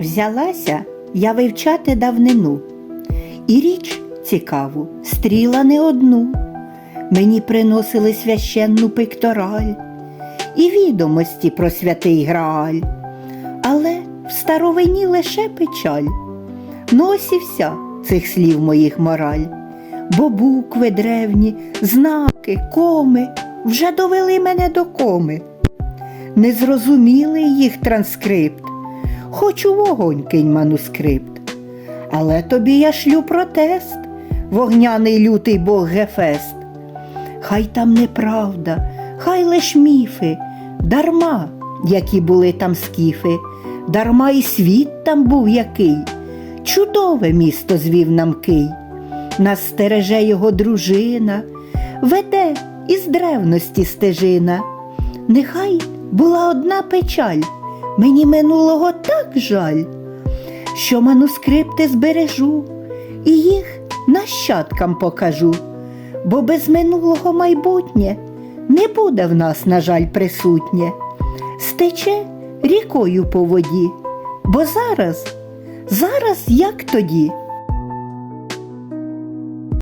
Взялася я вивчати давнину, і річ цікаву стріла не одну. Мені приносили священну пектораль і відомості про святий Грааль. Але в старовині лише печаль. Ну вся цих слів моїх мораль. Бо букви древні, знаки, коми вже довели мене до коми. Не зрозуміли їх транскрипт, хоч у вогонь кинь манускрипт. Але тобі я шлю протест, вогняний лютий бог Гефест. Хай там неправда, хай лиш міфи, дарма, які були там скіфи, дарма і світ там був який. Чудове місто звів нам кий. Нас стереже його дружина, веде із древності стежина. Нехай була одна печаль, мені минулого так жаль, що манускрипти збережу і їх нащадкам покажу, бо без минулого майбутнє не буде в нас, на жаль, присутнє, стече рікою по воді, бо зараз, зараз як тоді.